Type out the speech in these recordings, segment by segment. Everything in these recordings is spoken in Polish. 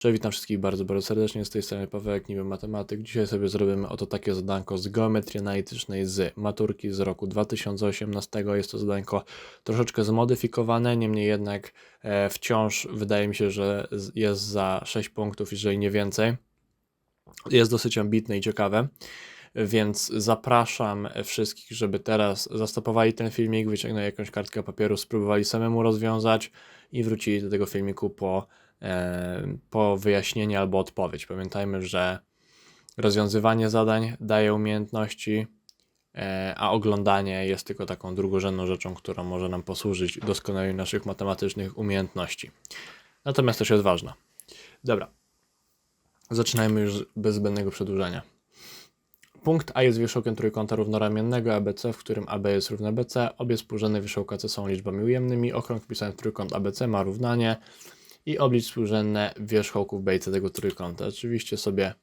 Cześć, witam wszystkich bardzo, bardzo serdecznie. Z tej strony Pawełek, niby matematyk. Dzisiaj sobie zrobimy oto takie zadanko z geometrii analitycznej z maturki z roku 2018. Jest to zadanko troszeczkę zmodyfikowane, niemniej jednak e, wciąż wydaje mi się, że jest za 6 punktów, jeżeli nie więcej. Jest dosyć ambitne i ciekawe. Więc zapraszam wszystkich, żeby teraz zastopowali ten filmik, wyciągnęli jakąś kartkę papieru, spróbowali samemu rozwiązać i wrócili do tego filmiku po, po wyjaśnienie albo odpowiedź. Pamiętajmy, że rozwiązywanie zadań daje umiejętności, e, a oglądanie jest tylko taką drugorzędną rzeczą, która może nam posłużyć doskonaleniu naszych matematycznych umiejętności. Natomiast też jest ważna. Dobra. Zaczynajmy już bez zbędnego przedłużania. Punkt A jest wierzchołkiem trójkąta równoramiennego ABC, w którym AB jest równe BC. Obie współrzędne wierzchołka C są liczbami ujemnymi. Okrąg wpisany w trójkąt ABC ma równanie i oblicz współrzędne wierzchołków B i C tego trójkąta. Oczywiście sobie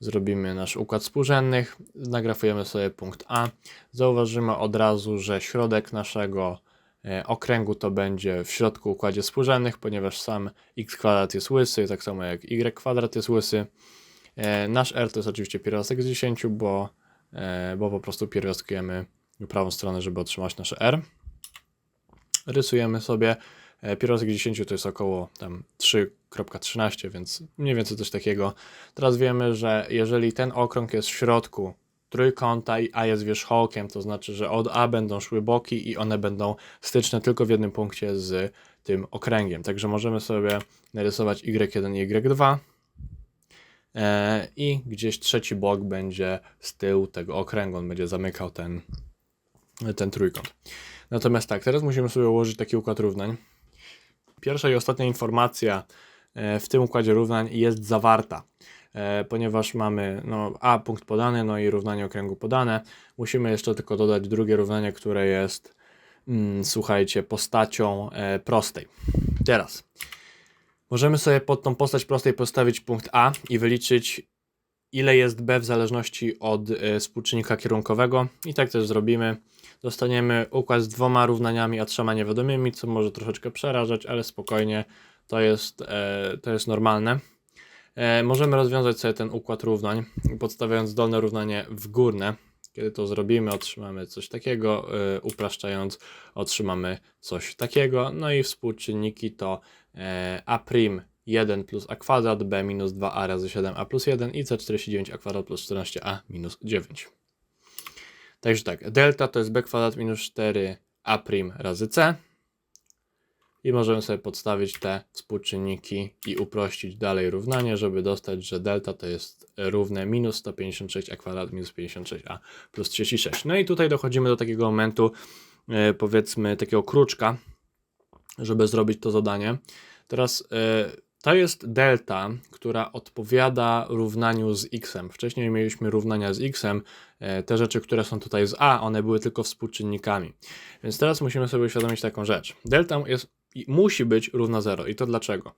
zrobimy nasz układ współrzędnych, nagrafujemy sobie punkt A. Zauważymy od razu, że środek naszego e, okręgu to będzie w środku układzie współrzędnych, ponieważ sam x kwadrat jest łysy, tak samo jak y kwadrat jest łysy. E, Nasz R to jest oczywiście pierwiastek z 10, bo, e, bo po prostu pierwiastkujemy prawą stronę, żeby otrzymać nasze R. Rysujemy sobie. E, Pierwiastek z 10 to jest około tam 3.13, więc mniej więcej coś takiego. Teraz wiemy, że jeżeli ten okrąg jest w środku trójkąta i A jest wierzchołkiem, to znaczy, że od A będą szły boki i one będą styczne tylko w jednym punkcie z tym okręgiem. Także możemy sobie narysować y1 i y2. E, I gdzieś trzeci blok będzie z tyłu tego okręgu, on będzie zamykał ten, ten trójkąt. Natomiast tak, teraz musimy sobie ułożyć taki układ równań. Pierwsza i ostatnia informacja e, w tym układzie równań jest zawarta, e, ponieważ mamy no, A punkt podany, no i równanie okręgu podane. Musimy jeszcze tylko dodać drugie równanie, które jest, mm, słuchajcie, postacią e, prostej. Teraz Możemy sobie pod tą postać prostej postawić punkt A i wyliczyć, ile jest B w zależności od e, współczynnika kierunkowego. I tak też zrobimy. Dostaniemy układ z dwoma równaniami, a trzema niewiadomymi, co może troszeczkę przerażać, ale spokojnie, to jest, e, to jest normalne. E, możemy rozwiązać sobie ten układ równań, podstawiając dolne równanie w górne. Kiedy to zrobimy, otrzymamy coś takiego, e, upraszczając, otrzymamy coś takiego. No i współczynniki to a 1 plus a kwadrat, b minus 2a razy 7a plus 1 i c49a kwadrat plus 14a minus 9. Także tak, delta to jest b kwadrat minus 4a prim razy c. I możemy sobie podstawić te współczynniki i uprościć dalej równanie, żeby dostać, że delta to jest równe minus 156a kwadrat minus 56a plus 36. No i tutaj dochodzimy do takiego momentu, e, powiedzmy, takiego kruczka, żeby zrobić to zadanie. Teraz e, to jest delta, która odpowiada równaniu z x. Wcześniej mieliśmy równania z x. e, Te rzeczy, które są tutaj z a, one były tylko współczynnikami. Więc teraz musimy sobie uświadomić taką rzecz. Delta jest, musi być równa 0. I to dlaczego?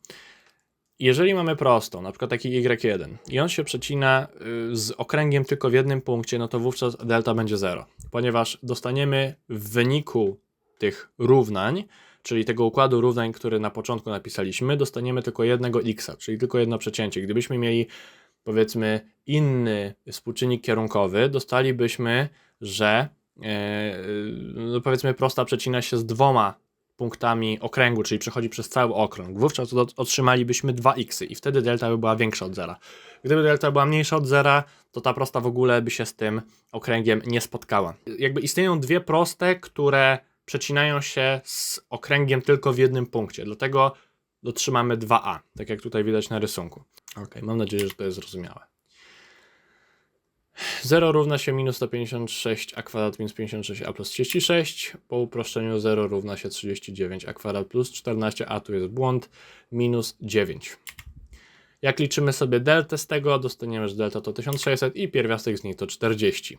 Jeżeli mamy prostą, na przykład taki y1 i on się przecina y, z okręgiem tylko w jednym punkcie, no to wówczas delta będzie 0, ponieważ dostaniemy w wyniku tych równań, czyli tego układu równań, który na początku napisaliśmy, dostaniemy tylko jednego x, czyli tylko jedno przecięcie. Gdybyśmy mieli powiedzmy inny współczynnik kierunkowy, dostalibyśmy, że no powiedzmy prosta przecina się z dwoma punktami okręgu, czyli przechodzi przez cały okrąg. Wówczas otrzymalibyśmy 2x i wtedy delta by była większa od zera. Gdyby delta była mniejsza od zera, to ta prosta w ogóle by się z tym okręgiem nie spotkała. Jakby istnieją dwie proste, które przecinają się z okręgiem tylko w jednym punkcie, dlatego otrzymamy 2a, tak jak tutaj widać na rysunku. Ok, mam nadzieję, że to jest zrozumiałe. 0 równa się minus 156 a kwadrat minus 56a plus 36. Po uproszczeniu 0 równa się 39 a kwadrat plus 14, a tu jest błąd, minus 9. Jak liczymy sobie deltę z tego, dostaniemy, że delta to 1600 i pierwiastek z niej to 40.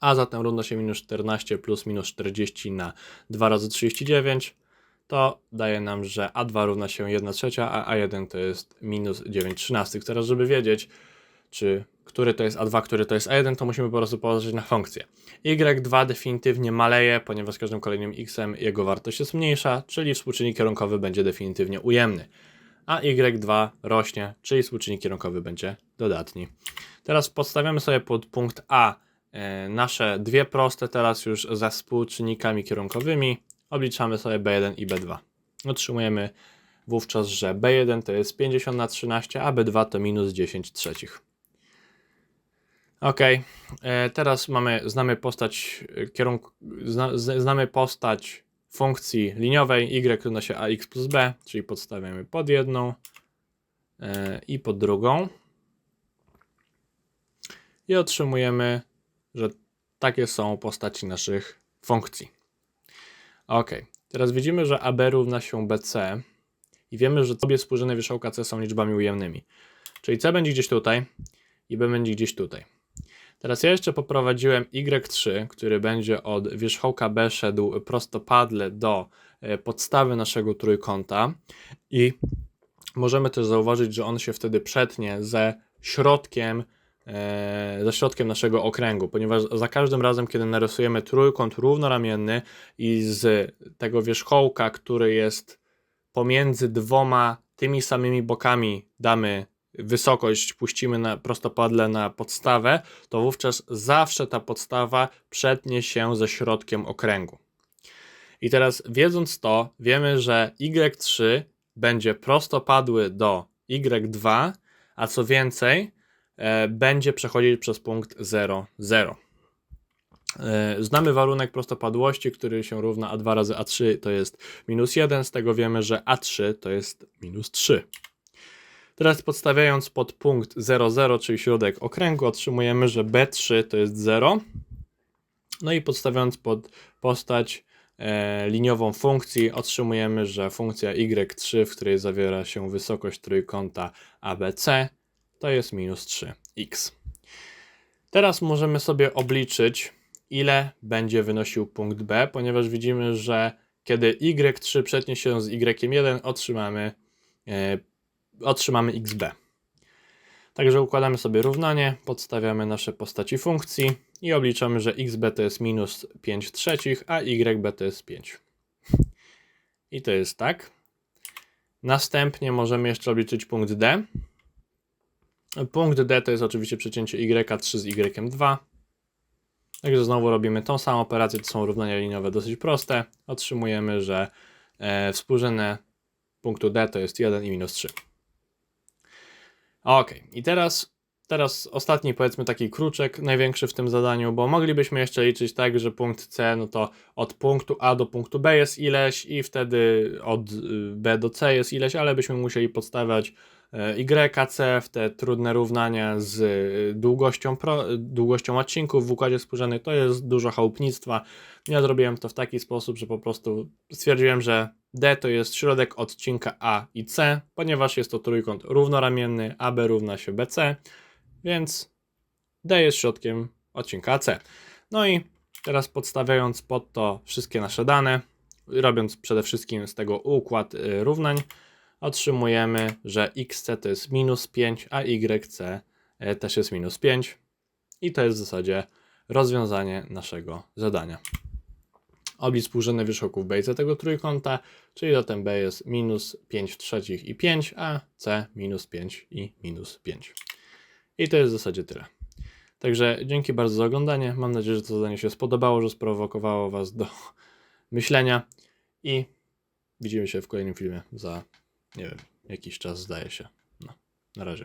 A zatem równa się minus 14 plus minus 40 na 2 razy 39. To daje nam, że A2 równa się 1 trzecia, a A1 to jest minus 9 trzynastych. Teraz, żeby wiedzieć, czy który to jest A2, który to jest A1, to musimy po prostu położyć na funkcję. Y2 definitywnie maleje, ponieważ z każdym kolejnym x jego wartość jest mniejsza, czyli współczynnik kierunkowy będzie definitywnie ujemny. a y2 rośnie, czyli współczynnik kierunkowy będzie dodatni. Teraz podstawiamy sobie pod punkt A nasze dwie proste teraz już ze współczynnikami kierunkowymi. Obliczamy sobie B1 i B2. Otrzymujemy wówczas, że B1 to jest 50 na 13, a B2 to minus 10 trzecich. Ok, e, teraz mamy, znamy postać e, kierunku, zna, znamy postać funkcji liniowej y równa się ax plus b, czyli podstawiamy pod jedną e, i pod drugą i otrzymujemy, że takie są postaci naszych funkcji. Ok, teraz widzimy, że AB równa się BC i wiemy, że obie współrzędne wierzchołka C są liczbami ujemnymi. Czyli C będzie gdzieś tutaj i B będzie gdzieś tutaj. Teraz ja jeszcze poprowadziłem Y3, który będzie od wierzchołka B szedł prostopadle do e, podstawy naszego trójkąta i możemy też zauważyć, że on się wtedy przetnie ze środkiem ze środkiem naszego okręgu, ponieważ za każdym razem, kiedy narysujemy trójkąt równoramienny i z tego wierzchołka, który jest pomiędzy dwoma tymi samymi bokami damy wysokość, puścimy na prostopadle na podstawę, to wówczas zawsze ta podstawa przetnie się ze środkiem okręgu. I teraz wiedząc to, wiemy, że y3 będzie prostopadły do y2, a co więcej, e, będzie przechodzić przez punkt 0, 0. E, Znamy warunek prostopadłości, który się równa a2 razy a3 to jest minus 1, z tego wiemy, że a3 to jest minus 3. Teraz podstawiając pod punkt 00, czyli środek okręgu, otrzymujemy, że b3 to jest 0. No i podstawiając pod postać e, liniową funkcji, otrzymujemy, że funkcja y3, w której zawiera się wysokość trójkąta ABC, to jest minus 3x. Teraz możemy sobie obliczyć, ile będzie wynosił punkt B, ponieważ widzimy, że kiedy y3 przetnie się z y1, otrzymamy, e, otrzymamy xb. Także układamy sobie równanie, podstawiamy nasze postaci funkcji i obliczamy, że xb to jest minus 5 trzecich, a yb to jest 5. I to jest tak. Następnie możemy jeszcze obliczyć punkt D. Punkt D to jest oczywiście przecięcie y3 z y2. Także znowu robimy tą samą operację, to są równania liniowe dosyć proste. Otrzymujemy, że e, współrzędne punktu D to jest 1 i minus 3. Ok, i teraz, teraz ostatni powiedzmy taki kruczek, największy w tym zadaniu, bo moglibyśmy jeszcze liczyć tak, że punkt C, no to od punktu A do punktu B jest ileś i wtedy od y, B do C jest ileś, ale byśmy musieli podstawiać YC w te trudne równania z y, długością, pro, długością odcinków w układzie współrzędnych. To jest dużo chałupnictwa. Ja zrobiłem to w taki sposób, że po prostu stwierdziłem, że D to jest środek odcinka A i C, ponieważ jest to trójkąt równoramienny, AB równa się BC, więc D jest środkiem odcinka AC. No i teraz podstawiając pod to wszystkie nasze dane, robiąc przede wszystkim z tego układ y, równań, otrzymujemy, że xc to jest minus 5, a yc y, też jest minus 5. I to jest w zasadzie rozwiązanie naszego zadania. Oblicz współrzędne wierzchołków B i C tego trójkąta, czyli zatem B jest minus 5 trzecich i 5, a C minus 5 i minus 5. I to jest w zasadzie tyle. Także dzięki bardzo za oglądanie. Mam nadzieję, że to zadanie się spodobało, że sprowokowało Was do myślenia i widzimy się w kolejnym filmie za, nie wiem, jakiś czas, zdaje się. No, na razie.